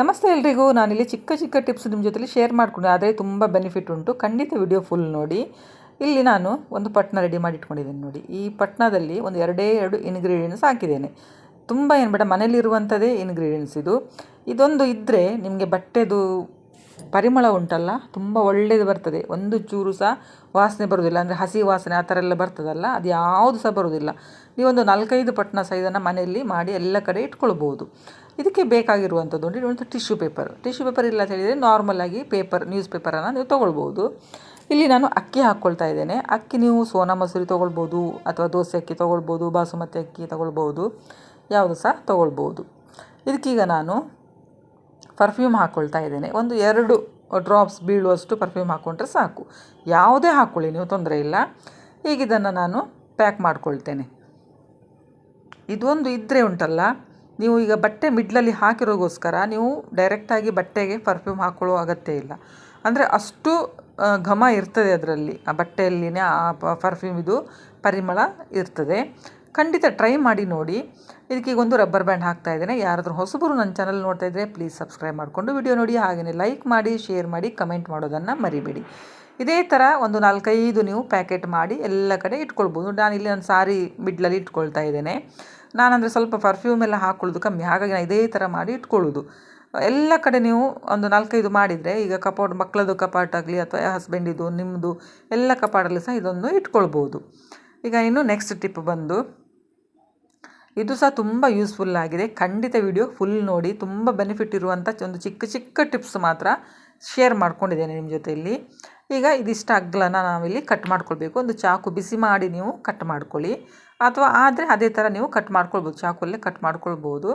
ನಮಸ್ತೆ ಎಲ್ರಿಗೂ. ನಾನಿಲ್ಲಿ ಚಿಕ್ಕ ಚಿಕ್ಕ ಟಿಪ್ಸ್ ನಿಮ್ಮ ಜೊತೆಲಿ ಶೇರ್ ಮಾಡ್ಕೊಂಡೆ. ಆದರೆ ತುಂಬ ಬೆನಿಫಿಟ್ ಉಂಟು. ಖಂಡಿತ ವಿಡಿಯೋ ಫುಲ್ ನೋಡಿ. ಇಲ್ಲಿ ನಾನು ಒಂದು ಪಟ್ನ ರೆಡಿ ಮಾಡಿ ಇಟ್ಕೊಂಡಿದ್ದೀನಿ ನೋಡಿ. ಈ ಪಟ್ನದಲ್ಲಿ ಒಂದು ಎರಡೇ ಎರಡು ಇಂಗ್ರೀಡಿಯೆಂಟ್ಸ್ ಹಾಕಿದ್ದೇನೆ. ತುಂಬ ಏನು ಬೇಡ ಮನೇಲಿರುವಂಥದ್ದೇ ಇಂಗ್ರೀಡಿಯೆಂಟ್ಸ್ ಇದು. ಇದೊಂದು ಇದ್ದರೆ ನಿಮಗೆ ಬಟ್ಟೆದು ಪರಿಮಳ ಉಂಟಲ್ಲ, ತುಂಬ ಒಳ್ಳೆಯದು ಬರ್ತದೆ. ಒಂದು ಚೂರು ಸಹ ವಾಸನೆ ಬರೋದಿಲ್ಲ. ಅಂದರೆ ಹಸಿ ವಾಸನೆ ಆ ಥರ ಎಲ್ಲ ಬರ್ತದಲ್ಲ, ಅದು ಯಾವುದು ಸಹ ಬರೋದಿಲ್ಲ. ನೀವೊಂದು ನಾಲ್ಕೈದು ಪಟ್ನ ಸೈಜನ್ನು ಮನೆಯಲ್ಲಿ ಮಾಡಿ ಎಲ್ಲ ಕಡೆ ಇಟ್ಕೊಳ್ಬೋದು. ಇದಕ್ಕೆ ಬೇಕಾಗಿರುವಂಥದ್ದು ಅಂದರೆ ಒಂದು ಟಿಶ್ಯೂ ಪೇಪರ್ ಟಿಶ್ಯೂ ಪೇಪರ್ ಇಲ್ಲ ಅಂತ ಹೇಳಿದರೆ ನಾರ್ಮಲಾಗಿ ಪೇಪರ್ ನ್ಯೂಸ್ ಪೇಪರನ್ನು ನೀವು ತೊಗೊಳ್ಬೋದು. ಇಲ್ಲಿ ನಾನು ಅಕ್ಕಿ ಹಾಕ್ಕೊಳ್ತಾ ಇದ್ದೇನೆ. ಅಕ್ಕಿ ನೀವು ಸೋನಾ ಮಸೂರಿ ತೊಗೊಳ್ಬೋದು ಅಥವಾ ದೋಸೆ ಅಕ್ಕಿ ತೊಗೊಳ್ಬೋದು, ಬಾಸುಮತಿ ಅಕ್ಕಿ ತೊಗೊಳ್ಬೋದು, ಯಾವುದು ಸಹ ತೊಗೊಳ್ಬೋದು. ಇದಕ್ಕೀಗ ನಾನು ಪರ್ಫ್ಯೂಮ್ ಹಾಕ್ಕೊಳ್ತಾ ಇದ್ದೇನೆ. ಒಂದು ಎರಡು ಡ್ರಾಪ್ಸ್ ಬೀಳುವಷ್ಟು ಪರ್ಫ್ಯೂಮ್ ಹಾಕ್ಕೊಂಡ್ರೆ ಸಾಕು. ಯಾವುದೇ ಹಾಕ್ಕೊಳ್ಳಿ, ನೀವು ತೊಂದರೆ ಇಲ್ಲ. ಈಗ ಇದನ್ನು ನಾನು ಪ್ಯಾಕ್ ಮಾಡ್ಕೊಳ್ತೇನೆ. ಇದೊಂದು ಇದ್ದರೆ ಉಂಟಲ್ಲ ನೀವು ಈಗ ಬಟ್ಟೆ ಮಿಡ್ಲಲ್ಲಿ ಹಾಕಿರೋಗೋಸ್ಕರ ನೀವು ಡೈರೆಕ್ಟಾಗಿ ಬಟ್ಟೆಗೆ ಪರ್ಫ್ಯೂಮ್ ಹಾಕ್ಕೊಳ್ಳೋ ಅಗತ್ಯ ಇಲ್ಲ. ಅಂದರೆ ಅಷ್ಟು ಘಮ ಇರ್ತದೆ ಅದರಲ್ಲಿ. ಆ ಬಟ್ಟೆಯಲ್ಲಿನೇ ಆ ಪರ್ಫ್ಯೂಮ್ ಇದು ಪರಿಮಳ ಇರ್ತದೆ. ಖಂಡಿತ ಟ್ರೈ ಮಾಡಿ ನೋಡಿ. ಇದಕ್ಕೆ ಈಗ ಒಂದು ರಬ್ಬರ್ ಬ್ಯಾಂಡ್ ಹಾಕ್ತಾ ಇದ್ದೇನೆ. ಯಾರಾದರೂ ಹೊಸಬರು ನನ್ನ ಚಾನಲ್ ನೋಡ್ತಾ ಇದ್ದರೆ ಪ್ಲೀಸ್ ಸಬ್ಸ್ಕ್ರೈಬ್ ಮಾಡಿಕೊಂಡು ವಿಡಿಯೋ ನೋಡಿ. ಹಾಗೆಯೇ ಲೈಕ್ ಮಾಡಿ ಶೇರ್ ಮಾಡಿ ಕಮೆಂಟ್ ಮಾಡೋದನ್ನು ಮರಿಬೇಡಿ. ಇದೇ ಥರ ಒಂದು ನಾಲ್ಕೈದು ನೀವು ಪ್ಯಾಕೆಟ್ ಮಾಡಿ ಎಲ್ಲ ಕಡೆ ಇಟ್ಕೊಳ್ಬೋದು. ನಾನು ಇಲ್ಲಿ ನನ್ನ ಸಾರಿ ಮಿಡ್ಲಲ್ಲಿ ಇಟ್ಕೊಳ್ತಾ ಇದ್ದೇನೆ. ನಾನಂದರೆ ಸ್ವಲ್ಪ ಪರ್ಫ್ಯೂಮ್ ಎಲ್ಲ ಹಾಕ್ಕೊಳ್ಳೋದು ಕಮ್ಮಿ. ಹಾಗಾಗಿ ನಾನು ಇದೇ ಥರ ಮಾಡಿ ಇಟ್ಕೊಳ್ಳೋದು. ಎಲ್ಲ ಕಡೆ ನೀವು ಒಂದು ನಾಲ್ಕೈದು ಮಾಡಿದರೆ ಈಗ ಕಪಾಟ್ ಮಕ್ಕಳದ್ದು ಕಪಾಟಾಗಲಿ ಅಥವಾ ಹಸ್ಬೆಂಡಿದು ನಿಮ್ಮದು ಎಲ್ಲ ಕಪಾಟಲ್ಲಿ ಸಹ ಇದೊಂದು ಇಟ್ಕೊಳ್ಬೋದು. ಈಗ ಇನ್ನು ನೆಕ್ಸ್ಟ್ ಟಿಪ್ ಬಂದು, ಇದು ಸಹ ತುಂಬ ಯೂಸ್ಫುಲ್ ಆಗಿದೆ. ಖಂಡಿತ ವಿಡಿಯೋ ಫುಲ್ ನೋಡಿ, ತುಂಬ ಬೆನಿಫಿಟ್ ಇರುವಂಥ ಒಂದು ಚಿಕ್ಕ ಚಿಕ್ಕ ಟಿಪ್ಸ್ ಮಾತ್ರ ಶೇರ್ ಮಾಡ್ಕೊಂಡಿದ್ದೇನೆ ನಿಮ್ಮ ಜೊತೆಯಲ್ಲಿ. ಈಗ ಇದಿಷ್ಟು ಅಗ್ಲನ ನಾವಿಲ್ಲಿ ಕಟ್ ಮಾಡ್ಕೊಳ್ಬೇಕು. ಒಂದು ಚಾಕು ಬಿಸಿ ಮಾಡಿ ನೀವು ಕಟ್ ಮಾಡ್ಕೊಳ್ಳಿ. ಅಥವಾ ಆದರೆ ಅದೇ ಥರ ನೀವು ಕಟ್ ಮಾಡ್ಕೊಳ್ಬೋದು. ಚಾಕುಲ್ಲೇ ಕಟ್ ಮಾಡ್ಕೊಳ್ಬೋದು.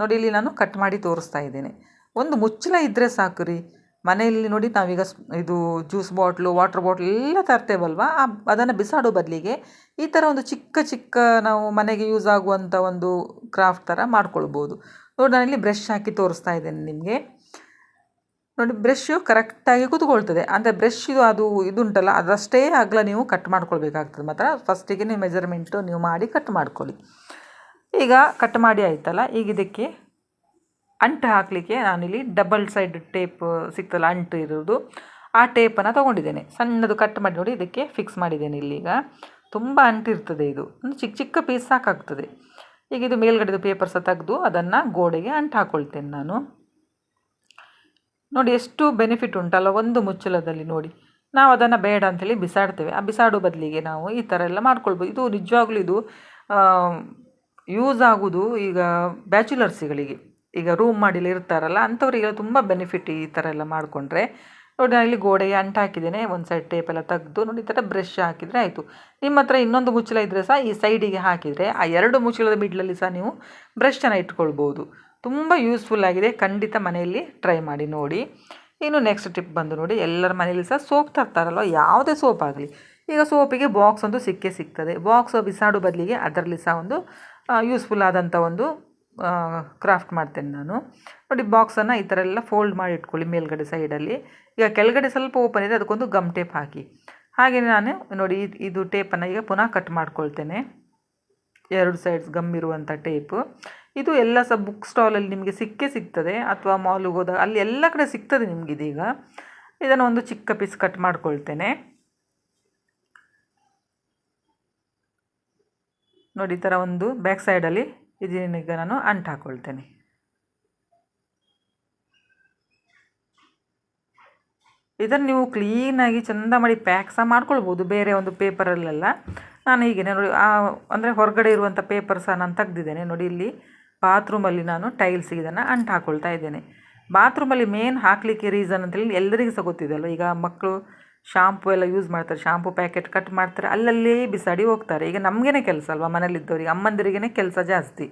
ನೋಡಿ, ಇಲ್ಲಿ ನಾನು ಕಟ್ ಮಾಡಿ ತೋರಿಸ್ತಾ ಇದ್ದೇನೆ. ಒಂದು ಮುಚ್ಚಲ ಇದ್ದರೆ ಸಾಕು ರೀ. ಮನೆಯಲ್ಲಿ ನೋಡಿ ನಾವೀಗ ಇದು ಜ್ಯೂಸ್ ಬಾಟ್ಲು ವಾಟ್ರ್ ಬಾಟ್ಲ್ ಎಲ್ಲ ತರ್ತೇವಲ್ವ? ಆ ಅದನ್ನು ಬಿಸಾಡೋ ಬದಲಿಗೆ ಈ ಥರ ಒಂದು ಚಿಕ್ಕ ಚಿಕ್ಕ ನಾವು ಮನೆಗೆ ಯೂಸ್ ಆಗುವಂಥ ಒಂದು ಕ್ರಾಫ್ಟ್ ಥರ ಮಾಡ್ಕೊಳ್ಬೋದು. ನೋಡಿ, ನಾನಿಲ್ಲಿ ಬ್ರಷ್ ಹಾಕಿ ತೋರಿಸ್ತಾ ಇದ್ದೇನೆ ನಿಮಗೆ. ನೋಡಿ ಬ್ರಷ್ ಕರೆಕ್ಟಾಗಿ ಕೂತ್ಕೊಳ್ತದೆ. ಅಂದರೆ ಬ್ರಷ್ ಇದು ಅದು ಇದುಂಟಲ್ಲ, ಅದಷ್ಟೇ ಅಗಲ ನೀವು ಕಟ್ ಮಾಡ್ಕೊಳ್ಬೇಕಾಗ್ತದೆ. ಮಾತ್ರ ಫಸ್ಟಿಗೆ ನೀವು ಮೆಜರ್ಮೆಂಟು ನೀವು ಮಾಡಿ ಕಟ್ ಮಾಡ್ಕೊಳ್ಳಿ. ಈಗ ಕಟ್ ಮಾಡಿ ಆಯ್ತಲ್ಲ, ಈಗ ಇದಕ್ಕೆ ಅಂಟು ಹಾಕಲಿಕ್ಕೆ ನಾನಿಲ್ಲಿ ಡಬಲ್ ಸೈಡ್ ಟೇಪ್ ಸಿಗ್ತಲ್ಲ ಅಂಟು ಇರೋದು. ಆ ಟೇಪನ್ನು ತೊಗೊಂಡಿದ್ದೇನೆ. ಸಣ್ಣದು ಕಟ್ ಮಾಡಿ ನೋಡಿ, ಇದಕ್ಕೆ ಫಿಕ್ಸ್ ಮಾಡಿದ್ದೇನೆ ಇಲ್ಲೀಗ ತುಂಬ ಅಂಟು ಇರ್ತದೆ ಇದು. ಒಂದು ಚಿಕ್ಕ ಚಿಕ್ಕ ಪೀಸ್ ಸಾಕಾಗ್ತದೆ. ಈಗ ಇದು ಮೇಲ್ಗಡೆದು ಪೇಪರ್ ಸಹ ತೆಗೆದು ಅದನ್ನು ಗೋಡೆಗೆ ಅಂಟು ಹಾಕ್ಕೊಳ್ತೇನೆ ನಾನು. ನೋಡಿ ಎಷ್ಟು ಬೆನಿಫಿಟ್ ಉಂಟಲ್ಲ ಒಂದು ಮುಚ್ಚಳದಲ್ಲಿ ನೋಡಿ. ನಾವು ಅದನ್ನು ಬೇಡ ಅಂತೇಳಿ ಬಿಸಾಡ್ತೇವೆ. ಆ ಬಿಸಾಡೋ ಬದಲಿಗೆ ನಾವು ಈ ಥರ ಎಲ್ಲ ಮಾಡ್ಕೊಳ್ಬೋದು. ಇದು ನಿಜವಾಗ್ಲೂ ಇದು ಯೂಸ್ ಆಗೋದು ಈಗ ಬ್ಯಾಚುಲರ್ಸ್ಗಳಿಗೆ ಈಗ ರೂಮ್ ಮಾಡಿಲ್ಲ ಇರ್ತಾರಲ್ಲ, ಅಂಥವರಿಗೆಲ್ಲ ತುಂಬ ಬೆನಿಫಿಟ್ ಈ ಥರ ಎಲ್ಲ ಮಾಡಿಕೊಂಡ್ರೆ. ನೋಡಿ ನಾನು ಇಲ್ಲಿ ಗೋಡೆಗೆ ಅಂಟು ಹಾಕಿದ್ದೇನೆ, ಒಂದು ಸೈಡ್ ಟೇಪ್ ಎಲ್ಲ ತೆಗೆದು ನೋಡಿ ಈ ಥರ ಬ್ರಷ್ ಹಾಕಿದರೆ ಆಯಿತು. ನಿಮ್ಮ ಹತ್ರ ಇನ್ನೊಂದು ಮುಚ್ಚಳ ಇದ್ದರೆ ಸಹ ಈ ಸೈಡಿಗೆ ಹಾಕಿದರೆ, ಆ ಎರಡು ಮುಚ್ಚಳದ ಮಿಡ್ಲಲ್ಲಿ ಸಹ ನೀವು ಬ್ರಷನ್ನು ಇಟ್ಕೊಳ್ಬೋದು. ತುಂಬ ಯೂಸ್ಫುಲ್ ಆಗಿದೆ. ಖಂಡಿತ ಮನೆಯಲ್ಲಿ ಟ್ರೈ ಮಾಡಿ ನೋಡಿ. ಇನ್ನು ನೆಕ್ಸ್ಟ್ ಟಿಪ್ ಬಂದು ನೋಡಿ. ಎಲ್ಲರ ಮನೆಯಲ್ಲಿ ಸಹ ಸೋಪ್ ತರ್ತಾರಲ್ವ? ಯಾವುದೇ ಸೋಪ್ ಆಗಲಿ. ಈಗ ಸೋಪಿಗೆ ಬಾಕ್ಸ್ ಒಂದು ಸಿಕ್ಕೇ ಸಿಗ್ತದೆ. ಬಾಕ್ಸ್ ಬಿಸಾಡು ಬದಲಿಗೆ ಅದರಲ್ಲಿ ಸಹ ಒಂದು ಯೂಸ್ಫುಲ್ ಆದಂಥ ಒಂದು ಕ್ರಾಫ್ಟ್ ಮಾಡ್ತೇನೆ ನಾನು. ನೋಡಿ ಬಾಕ್ಸನ್ನು ಈ ಥರ ಎಲ್ಲ ಫೋಲ್ಡ್ ಮಾಡಿ ಇಟ್ಕೊಳ್ಳಿ ಮೇಲ್ಗಡೆ ಸೈಡಲ್ಲಿ ಈಗ ಕೆಳಗಡೆ ಸ್ವಲ್ಪ ಓಪನ್ ಇದೆ ಅದಕ್ಕೊಂದು ಗಮ್ ಟೇಪ್ ಹಾಕಿ. ಹಾಗೆಯೇ ನಾನು ನೋಡಿ, ಇದು ಟೇಪನ್ನು ಈಗ ಪುನಃ ಕಟ್ ಮಾಡ್ಕೊಳ್ತೇನೆ. ಎರಡು ಸೈಡ್ಸ್ ಗಮ್ ಇರುವಂಥ ಟೇಪು ಇದು ಎಲ್ಲ ಸಹ ಬುಕ್ ಸ್ಟಾಲಲ್ಲಿ ನಿಮಗೆ ಸಿಕ್ಕೇ ಸಿಗ್ತದೆ, ಅಥವಾ ಮಾಲಿಗೆ ಹೋದಾಗ. ಅಲ್ಲಿ ಎಲ್ಲ ಕಡೆ ಸಿಗ್ತದೆ ನಿಮ್ಗೆ ಇದೀಗ. ಇದನ್ನು ಒಂದು ಚಿಕ್ಕ ಪೀಸ್ ಕಟ್ ಮಾಡ್ಕೊಳ್ತೇನೆ. ನೋಡಿ, ಈ ಥರ ಒಂದು ಬ್ಯಾಕ್ ಸೈಡಲ್ಲಿ ಇದನ್ನೀಗ ನಾನು ಅಂಟು ಹಾಕ್ಕೊಳ್ತೇನೆ ಇದನ್ನು ನೀವು ಕ್ಲೀನಾಗಿ ಚೆಂದ ಮಾಡಿ ಪ್ಯಾಕ್ ಸಹ ಮಾಡ್ಕೊಳ್ಬೋದು, ಬೇರೆ ಒಂದು ಪೇಪರಲ್ಲೆಲ್ಲ ನಾನು ಹೀಗೆ ನೋಡಿ ಅಂದರೆ ಹೊರಗಡೆ ಇರುವಂಥ ಪೇಪರ್ ಸಹ ನಾನು ತೆಗ್ದಿದ್ದೇನೆ. ನೋಡಿ, ಇಲ್ಲಿ ಬಾತ್ರೂಮಲ್ಲಿ ನಾನು ಟೈಲ್ಸ್ ಇದನ್ನು ಅಂಟು ಹಾಕ್ಕೊಳ್ತಾ ಇದ್ದೇನೆ. ಬಾತ್ರೂಮಲ್ಲಿ ಮೇನ್ ಹಾಕಲಿಕ್ಕೆ ರೀಸನ್ ಅಂತೇಳಿ ಎಲ್ಲರಿಗೂ ಸಹ ಗೊತ್ತಿದೆಯಲ್ಲ ಈಗ ಮಕ್ಕಳು ಶಾಂಪು ಎಲ್ಲ ಯೂಸ್ ಮಾಡ್ತಾರೆ, ಶಾಂಪು ಪ್ಯಾಕೆಟ್ ಕಟ್ ಮಾಡ್ತಾರೆ, ಅಲ್ಲಲ್ಲೇ ಬಿಸಾಡಿ ಹೋಗ್ತಾರೆ. ಈಗ ನಮಗೇನೆ ಕೆಲಸ ಅಲ್ವಾ ಮನೇಲಿದ್ದವ್ರಿಗೆ ಅಮ್ಮಂದಿರಿಗೇ ಕೆಲಸ ಜಾಸ್ತಿ.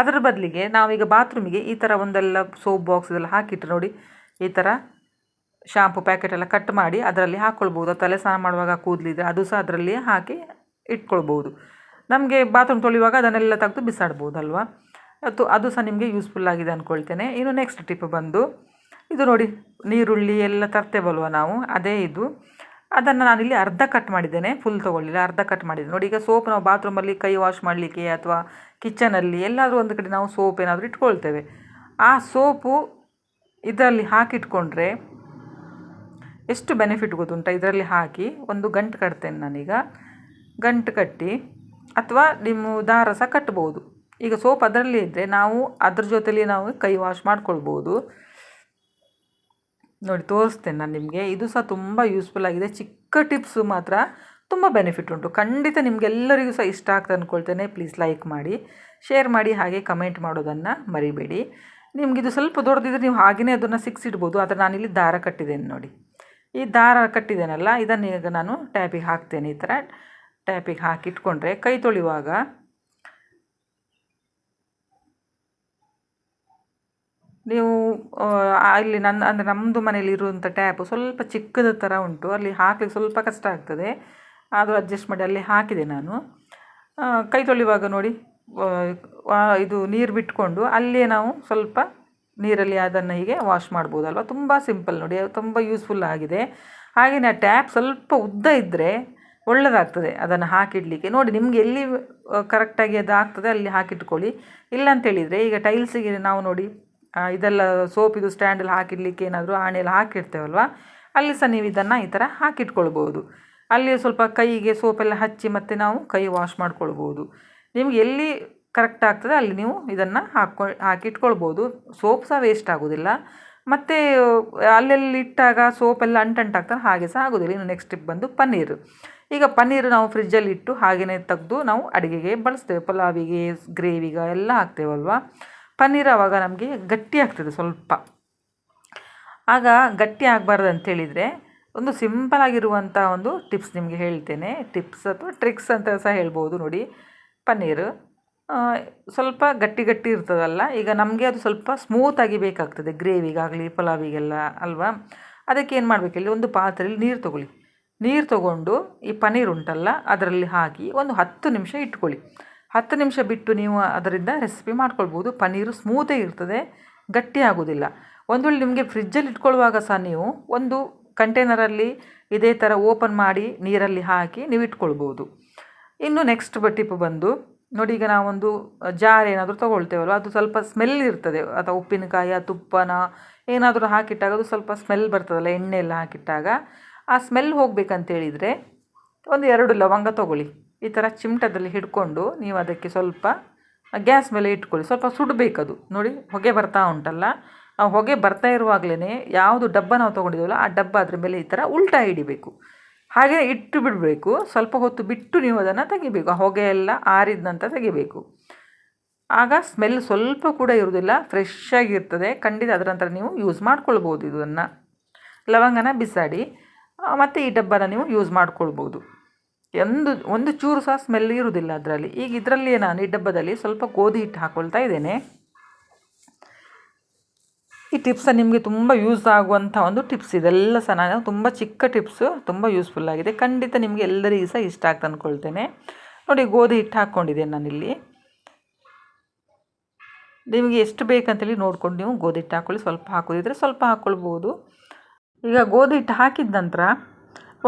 ಅದರ ಬದಲಿಗೆ ನಾವೀಗ ಬಾತ್ರೂಮಿಗೆ ಈ ಥರ ಒಂದೆಲ್ಲ ಸೋಪ್ ಬಾಕ್ಸ್ ಇದೆಲ್ಲ ಹಾಕಿಟ್ರೆ ನೋಡಿ, ಈ ಥರ ಶಾಂಪು ಪ್ಯಾಕೆಟ್ ಎಲ್ಲ ಕಟ್ ಮಾಡಿ ಅದರಲ್ಲಿ ಹಾಕ್ಕೊಳ್ಬೋದು ತಲೆ ಸ್ನಾನ ಮಾಡುವಾಗ ಕೂದಲಿದ್ರೆ ಅದು ಸಹ ಅದರಲ್ಲಿ ಹಾಕಿ ಇಟ್ಕೊಳ್ಬೋದು. ನಮಗೆ ಬಾತ್ರೂಮ್ ತೊಳೆಯುವಾಗ ಅದನ್ನೆಲ್ಲ ತೆಗೆದು ಬಿಸಾಡ್ಬೋದಲ್ವಾ? ಅದು ಅದು ಸಹ ನಿಮಗೆ ಯೂಸ್ಫುಲ್ ಆಗಿದೆ ಅಂದ್ಕೊಳ್ತೇನೆ ಇನ್ನು ನೆಕ್ಸ್ಟ್ ಟಿಪ್ ಬಂದು, ಇದು ನೋಡಿ, ನೀರುಳ್ಳಿ ಎಲ್ಲ ತರ್ತೇವಲ್ವ ನಾವು? ಅದೇ ಇದು. ಅದನ್ನು ನಾನಿಲ್ಲಿ ಅರ್ಧ ಕಟ್ ಮಾಡಿದ್ದೇನೆ ಫುಲ್ ತೊಗೊಳ್ಳಿಲ್ಲ, ಅರ್ಧ ಕಟ್ ಮಾಡಿದ್ದೇನೆ. ನೋಡಿ, ಈಗ ಸೋಪ್ ನಾವು ಬಾತ್ರೂಮಲ್ಲಿ ಕೈ ವಾಶ್ ಮಾಡಲಿಕ್ಕೆ ಅಥವಾ ಕಿಚನಲ್ಲಿ ಎಲ್ಲಾದರೂ ಒಂದು ಕಡೆ ನಾವು ಸೋಪ್ ಏನಾದರೂ ಇಟ್ಕೊಳ್ತೇವೆ. ಆ ಸೋಪು ಇದರಲ್ಲಿ ಹಾಕಿಟ್ಕೊಂಡ್ರೆ ಎಷ್ಟು ಬೆನಿಫಿಟ್ ಗೊತ್ತುಂಟ? ಇದರಲ್ಲಿ ಹಾಕಿ ಒಂದು ಗಂಟು ಕಟ್ತೇನೆ ನಾನೀಗ. ಗಂಟು ಕಟ್ಟಿ, ಅಥವಾ ನಿಮ್ಮ ದಾರ ಸಹ ಕಟ್ಬೋದು. ಈಗ ಸೋಪ್ ಅದರಲ್ಲಿ ಇದ್ದರೆ ನಾವು ಅದ್ರ ಜೊತೆಲಿ ನಾವು ಕೈ ವಾಶ್ ಮಾಡ್ಕೊಳ್ಬೋದು. ನೋಡಿ, ತೋರಿಸ್ತೇನೆ ನಾನು ನಿಮಗೆ. ಇದು ಸಹ ತುಂಬ ಯೂಸ್ಫುಲ್ ಆಗಿದೆ. ಚಿಕ್ಕ ಟಿಪ್ಸು ಮಾತ್ರ ತುಂಬ ಬೆನಿಫಿಟ್ ಉಂಟು. ಖಂಡಿತ ನಿಮಗೆಲ್ಲರಿಗೂ ಸಹ ಇಷ್ಟ ಆಗ್ತದೆ ಅಂದ್ಕೊಳ್ತೇನೆ ಪ್ಲೀಸ್ ಲೈಕ್ ಮಾಡಿ ಶೇರ್ ಮಾಡಿ, ಹಾಗೆ ಕಮೆಂಟ್ ಮಾಡೋದನ್ನು ಮರಿಬೇಡಿ. ಇದು ಸ್ವಲ್ಪ ದೊಡ್ಡದಿದ್ರೆ ನೀವು ಹಾಗೆಯೇ ಅದನ್ನು ಸಿಕ್ಸಿಡ್ಬೋದು ಆದರೆ ನಾನಿಲ್ಲಿ ದಾರ ಕಟ್ಟಿದ್ದೇನೆ ನೋಡಿ. ಈ ದಾರ ಕಟ್ಟಿದ್ದೇನಲ್ಲ, ಇದನ್ನು ಈಗ ನಾನು ಟ್ಯಾಪಿಗೆ ಹಾಕ್ತೇನೆ ಈ ಥರ ಟ್ಯಾಪಿಗೆ ಹಾಕಿಟ್ಕೊಂಡ್ರೆ ಕೈ ತೊಳೆಯುವಾಗ ನೀವು ಅಲ್ಲಿ ನನ್ನ ಅಂದರೆ ನಮ್ಮದು ಮನೇಲಿ ಇರುವಂಥ ಟ್ಯಾಪು ಸ್ವಲ್ಪ ಚಿಕ್ಕದ ಥರ ಉಂಟು. ಅಲ್ಲಿ ಹಾಕ್ಲಿಕ್ಕೆ ಸ್ವಲ್ಪ ಕಷ್ಟ ಆಗ್ತದೆ. ಅದು ಅಡ್ಜಸ್ಟ್ ಮಾಡಿ ಅಲ್ಲಿ ಹಾಕಿದೆ ನಾನು. ಕೈ ತೊಳೆಯುವಾಗ ನೋಡಿ ಇದು ನೀರು ಬಿಟ್ಕೊಂಡು ಅಲ್ಲೇ ನಾವು ಸ್ವಲ್ಪ ನೀರಲ್ಲಿ ಅದನ್ನು ಹೀಗೆ ವಾಶ್ ಮಾಡ್ಬೋದಲ್ವ ತುಂಬ ಸಿಂಪಲ್ ನೋಡಿ ತುಂಬ ಯೂಸ್ಫುಲ್ ಆಗಿದೆ. ಹಾಗೆಯೇ ಆ ಟ್ಯಾಪ್ ಸ್ವಲ್ಪ ಉದ್ದ ಇದ್ದರೆ ಒಳ್ಳೆಯದಾಗ್ತದೆ ಅದನ್ನು ಹಾಕಿಡಲಿಕ್ಕೆ. ನೋಡಿ, ನಿಮಗೆ ಎಲ್ಲಿ ಕರೆಕ್ಟಾಗಿ ಅದು ಆಗ್ತದೆ ಅಲ್ಲಿ ಹಾಕಿಟ್ಕೊಳ್ಳಿ. ಇಲ್ಲ ಅಂತೇಳಿದರೆ ಈಗ ಟೈಲ್ಸಿಗೆ ನಾವು ನೋಡಿ ಇದೆಲ್ಲ ಸೋಪಿದು ಸ್ಟ್ಯಾಂಡಲ್ಲಿ ಹಾಕಿಡ್ಲಿಕ್ಕೆ ಏನಾದರೂ ಆಣೆಯಲ್ಲಿ ಹಾಕಿರ್ತೇವಲ್ವ ಅಲ್ಲಿ ಸಹ ನೀವು ಇದನ್ನು ಈ ಥರ ಹಾಕಿಟ್ಕೊಳ್ಬೋದು. ಅಲ್ಲಿ ಸ್ವಲ್ಪ ಕೈಗೆ ಸೋಪೆಲ್ಲ ಹಚ್ಚಿ ಮತ್ತೆ ನಾವು ಕೈ ವಾಶ್ ಮಾಡ್ಕೊಳ್ಬೋದು. ನಿಮ್ಗೆ ಎಲ್ಲಿ ಕರೆಕ್ಟ್ ಆಗ್ತದೆ ಅಲ್ಲಿ ನೀವು ಇದನ್ನು ಹಾಕೊ ಹಾಕಿಟ್ಕೊಳ್ಬೋದು. ಸೋಪ್ ಸಹ ವೇಸ್ಟ್ ಆಗೋದಿಲ್ಲ. ಮತ್ತು ಅಲ್ಲೆಲ್ಲಿ ಇಟ್ಟಾಗ ಸೋಪೆಲ್ಲ ಅಂಟಂಟಾಗ್ತದೆ ಹಾಗೆ ಸಹ ಆಗೋದಿಲ್ಲ. ಇನ್ನು ನೆಕ್ಸ್ಟ್ ಸ್ಟೆಪ್ ಬಂದು ಪನ್ನೀರು. ಈಗ ಪನ್ನೀರು ನಾವು ಫ್ರಿಜ್ಜಲ್ಲಿ ಇಟ್ಟು ಹಾಗೆಯೇ ತೆಗೆದು ನಾವು ಅಡುಗೆಗೆ ಬಳಸ್ತೇವೆ. ಪಲಾವಿಗೆ ಗ್ರೇವಿಗೆ ಎಲ್ಲ ಹಾಕ್ತೇವಲ್ವ? ಪನ್ನೀರ್ ಆವಾಗ ನಮಗೆ ಗಟ್ಟಿ ಆಗ್ತದೆ ಸ್ವಲ್ಪ. ಆಗ ಗಟ್ಟಿ ಆಗಬಾರ್ದು ಅಂತೇಳಿದರೆ ಒಂದು ಸಿಂಪಲ್ ಆಗಿರುವಂಥ ಒಂದು ಟಿಪ್ಸ್ ನಿಮಗೆ ಹೇಳ್ತೇನೆ. ಟಿಪ್ಸ್ ಅಥವಾ ಟ್ರಿಕ್ಸ್ ಅಂತ ಸಹ ಹೇಳ್ಬೋದು ನೋಡಿ. ಪನ್ನೀರ್ ಸ್ವಲ್ಪ ಗಟ್ಟಿ ಗಟ್ಟಿ ಇರ್ತದಲ್ಲ, ಈಗ ನಮಗೆ ಅದು ಸ್ವಲ್ಪ ಸ್ಮೂತಾಗಿ ಬೇಕಾಗ್ತದೆ. ಗ್ರೇವಿಗಾಗಲಿ, ಪಲಾವಿಗೆಲ್ಲ ಅಲ್ವಾ? ಅದಕ್ಕೆ ಏನು ಮಾಡಬೇಕು ಇಲ್ಲಿ ಒಂದು ಪಾತ್ರೆಯಲ್ಲಿ ನೀರು ತೊಗೊಳ್ಳಿ. ನೀರು ತೊಗೊಂಡು ಈ ಪನ್ನೀರ್ ಉಂಟಲ್ಲ, ಅದರಲ್ಲಿ ಹಾಕಿ ಒಂದು ಹತ್ತು ನಿಮಿಷ ಇಟ್ಕೊಳ್ಳಿ. ಹತ್ತು ನಿಮಿಷ ಬಿಟ್ಟು ನೀವು ಅದರಿಂದ ರೆಸಿಪಿ ಮಾಡ್ಕೊಳ್ಬೋದು. ಪನ್ನೀರು ಸ್ಮೂತೇ ಇರ್ತದೆ. ಗಟ್ಟಿ ಆಗೋದಿಲ್ಲ. ಒಂದು ವೇಳೆ ನಿಮಗೆ ಫ್ರಿಜ್ಜಲ್ಲಿ ಇಟ್ಕೊಳ್ಳುವಾಗ ಸಹ ನೀವು ಒಂದು ಕಂಟೈನರಲ್ಲಿ ಇದೇ ಥರ ಓಪನ್ ಮಾಡಿ ನೀರಲ್ಲಿ ಹಾಕಿ ನೀವು ಇಟ್ಕೊಳ್ಬೋದು. ಇನ್ನು ನೆಕ್ಸ್ಟ್ ಟಿಪ್ ಬಂದು, ನೋಡಿ ಈಗ ನಾವೊಂದು ಜಾರ್ ಏನಾದರೂ ತೊಗೊಳ್ತೇವಲ್ಲ ಅದು ಸ್ವಲ್ಪ ಸ್ಮೆಲ್ ಇರ್ತದೆ. ಅಥವಾ ಉಪ್ಪಿನಕಾಯಿ ತುಪ್ಪನ ಏನಾದರೂ ಹಾಕಿಟ್ಟಾಗ ಅದು ಸ್ವಲ್ಪ ಸ್ಮೆಲ್ ಬರ್ತದಲ್ಲ ಎಣ್ಣೆ ಎಲ್ಲ ಹಾಕಿಟ್ಟಾಗ. ಆ ಸ್ಮೆಲ್ ಹೋಗಬೇಕಂತೇಳಿದರೆ ಒಂದು ಎರಡು ಲವಂಗ ತೊಗೊಳ್ಳಿ. ಈ ಥರ ಚಿಮಟದಲ್ಲಿ ಹಿಡ್ಕೊಂಡು ನೀವು ಅದಕ್ಕೆ ಸ್ವಲ್ಪ ಗ್ಯಾಸ್ ಮೇಲೆ ಇಟ್ಕೊಳ್ಳಿ. ಸ್ವಲ್ಪ ಸುಡಬೇಕದು. ನೋಡಿ, ಹೊಗೆ ಬರ್ತಾ ಉಂಟಲ್ಲ? ಆ ಹೊಗೆ ಬರ್ತಾ ಇರುವಾಗಲೇ ಯಾವುದು ಡಬ್ಬ ನಾವು ತೊಗೊಂಡಿದ್ದೀವಲ್ಲ, ಆ ಡಬ್ಬ ಅದ್ರ ಮೇಲೆ ಈ ಥರ ಉಲ್ಟಾ ಹಿಡಿಬೇಕು. ಹಾಗೆ ಇಟ್ಟು ಬಿಡಬೇಕು. ಸ್ವಲ್ಪ ಹೊತ್ತು ಬಿಟ್ಟು ನೀವು ಅದನ್ನು ತೆಗಿಬೇಕು. ಆ ಹೊಗೆ ಎಲ್ಲ ಆರಿದ ನಂತರ ತೆಗಿಬೇಕು. ಆಗ ಸ್ಮೆಲ್ ಸ್ವಲ್ಪ ಕೂಡ ಇರುವುದಿಲ್ಲ ಫ್ರೆಶ್ ಆಗಿರ್ತದೆ ಖಂಡಿತ ಅದರ ನಂತರ ನೀವು ಯೂಸ್ ಮಾಡ್ಕೊಳ್ಬೋದು ಇದನ್ನು. ಲವಂಗನ ಬಿಸಾಡಿ ಮತ್ತು ಈ ಡಬ್ಬನ ನೀವು ಯೂಸ್ ಮಾಡ್ಕೊಳ್ಬೋದು ಒಂದು ಒಂದು ಚೂರು ಸಹ ಸ್ಮೆಲ್ ಇರುವುದಿಲ್ಲ ಅದರಲ್ಲಿ. ಈಗ ಇದರಲ್ಲಿ ನಾನು ಈ ಡಬ್ಬದಲ್ಲಿ ಸ್ವಲ್ಪ ಗೋಧಿ ಹಿಟ್ಟು ಹಾಕ್ಕೊಳ್ತಾ ಇದ್ದೇನೆ. ಈ ಟಿಪ್ಸ ನಿಮಗೆ ತುಂಬ ಯೂಸ್ ಆಗುವಂಥ ಒಂದು ಟಿಪ್ಸ್ ಇದೆಲ್ಲ ಸಹ ನಾನು ತುಂಬ ಚಿಕ್ಕ ಟಿಪ್ಸು ತುಂಬ ಯೂಸ್ಫುಲ್ ಆಗಿದೆ. ಖಂಡಿತ ನಿಮಗೆ ಎಲ್ಲರಿಗೂ ಸಹ ಇಷ್ಟ ಆಗ್ತಾ ಅಂದ್ಕೊಳ್ತೇನೆ ನೋಡಿ ಗೋಧಿ ಹಿಟ್ಟು ಹಾಕ್ಕೊಂಡಿದ್ದೇನೆ ನಾನಿಲ್ಲಿ ನಿಮಗೆ ಎಷ್ಟು ಬೇಕಂತೇಳಿ ನೋಡ್ಕೊಂಡು ನೀವು ಗೋಧಿ ಹಿಟ್ಟು ಹಾಕ್ಕೊಳ್ಳಿ ಸ್ವಲ್ಪ ಹಾಕೋದಿದ್ರೆ ಸ್ವಲ್ಪ ಹಾಕ್ಕೊಳ್ಬೋದು ಈಗ ಗೋಧಿ ಹಿಟ್ಟು ಹಾಕಿದ ನಂತರ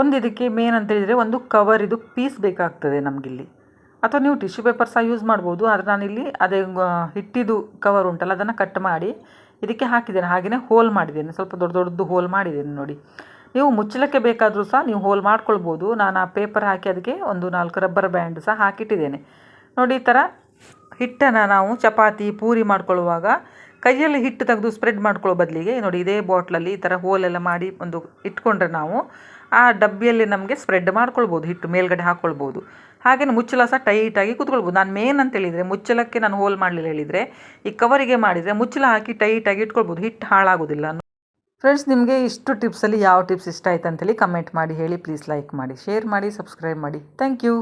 ಒಂದು ಇದಕ್ಕೆ ಮೇನ್ ಅಂತ ಹೇಳಿದರೆ ಒಂದು ಕವರ್ ಇದು ಪೀಸ್ ಬೇಕಾಗ್ತದೆ ನಮಗಿಲ್ಲಿ. ಅಥವಾ ನೀವು ಟಿಶ್ಯೂ ಪೇಪರ್ ಸಹ ಯೂಸ್ ಮಾಡ್ಬೋದು. ಆದರೆ ನಾನಿಲ್ಲಿ ಅದೇ ಹಿಟ್ಟಿದು ಕವರ್ ಉಂಟಲ್ಲ, ಅದನ್ನು ಕಟ್ ಮಾಡಿ ಇದಕ್ಕೆ ಹಾಕಿದ್ದೇನೆ. ಹಾಗೆಯೇ ಹೋಲ್ ಮಾಡಿದ್ದೇನೆ. ಸ್ವಲ್ಪ ದೊಡ್ಡ ದೊಡ್ಡದು ಹೋಲ್ ಮಾಡಿದ್ದೇನೆ ನೋಡಿ. ನೀವು ಮುಚ್ಚಲಕ್ಕೆ ಬೇಕಾದರೂ ಸಹ ನೀವು ಹೋಲ್ ಮಾಡ್ಕೊಳ್ಬೋದು. ನಾನು ಆ ಪೇಪರ್ ಹಾಕಿ ಅದಕ್ಕೆ ಒಂದು ನಾಲ್ಕು ರಬ್ಬರ್ ಬ್ಯಾಂಡ್ ಸಹ ಹಾಕಿಟ್ಟಿದ್ದೇನೆ. ನೋಡಿ, ಈ ಥರ ಹಿಟ್ಟನ್ನು ನಾವು ಚಪಾತಿ, ಪೂರಿ ಮಾಡ್ಕೊಳ್ಳುವಾಗ ಕೈಯಲ್ಲಿ ಹಿಟ್ಟು ತೆಗೆದು ಸ್ಪ್ರೆಡ್ ಮಾಡ್ಕೊಳ್ಳೋ ಬದಲಿಗೆ ನೋಡಿ, ಇದೇ ಬಾಟ್ಲಲ್ಲಿ ಈ ಥರ ಹೋಲೆಲ್ಲ ಮಾಡಿ ಒಂದು ಇಟ್ಕೊಂಡ್ರೆ ನಾವು ಆ ಡಬ್ಬಿಯಲ್ಲಿ ನಮಗೆ ಸ್ಪ್ರೆಡ್ ಮಾಡ್ಕೊಳ್ಬೋದು, ಹಿಟ್ಟು ಮೇಲ್ಗಡೆ ಹಾಕ್ಕೊಳ್ಬೋದು ಹಾಗೆಯೇ ಮುಚ್ಚಳ ಸಹ ಟೈಟಾಗಿ ಕೂತ್ಕೊಳ್ಬೋದು. ನಾನು ಮೇನ್ ಅಂತ ಹೇಳಿದರೆ ಮುಚ್ಚಲಕ್ಕೆ ನಾನು ಹೋಲ್ ಮಾಡಲಿಲ್ಲ ಹೇಳಿದರೆ, ಈ ಕವರಿಗೆ ಮಾಡಿದರೆ ಮುಚ್ಚಳ ಹಾಕಿ ಟೈಟಾಗಿ ಇಟ್ಕೊಳ್ಬೋದು. ಹಿಟ್ಟು ಹಾಳಾಗೋದಿಲ್ಲ. ಫ್ರೆಂಡ್ಸ್ ನಿಮಗೆ ಇಷ್ಟು ಟಿಪ್ಸಲ್ಲಿ ಯಾವ ಟಿಪ್ಸ್ ಇಷ್ಟ ಆಯ್ತು ಅಂತೇಳಿ ಕಮೆಂಟ್ ಮಾಡಿ ಹೇಳಿ ಪ್ಲೀಸ್ ಲೈಕ್ ಮಾಡಿ ಶೇರ್ ಮಾಡಿ ಸಬ್ಸ್ಕ್ರೈಬ್ ಮಾಡಿ. Thank you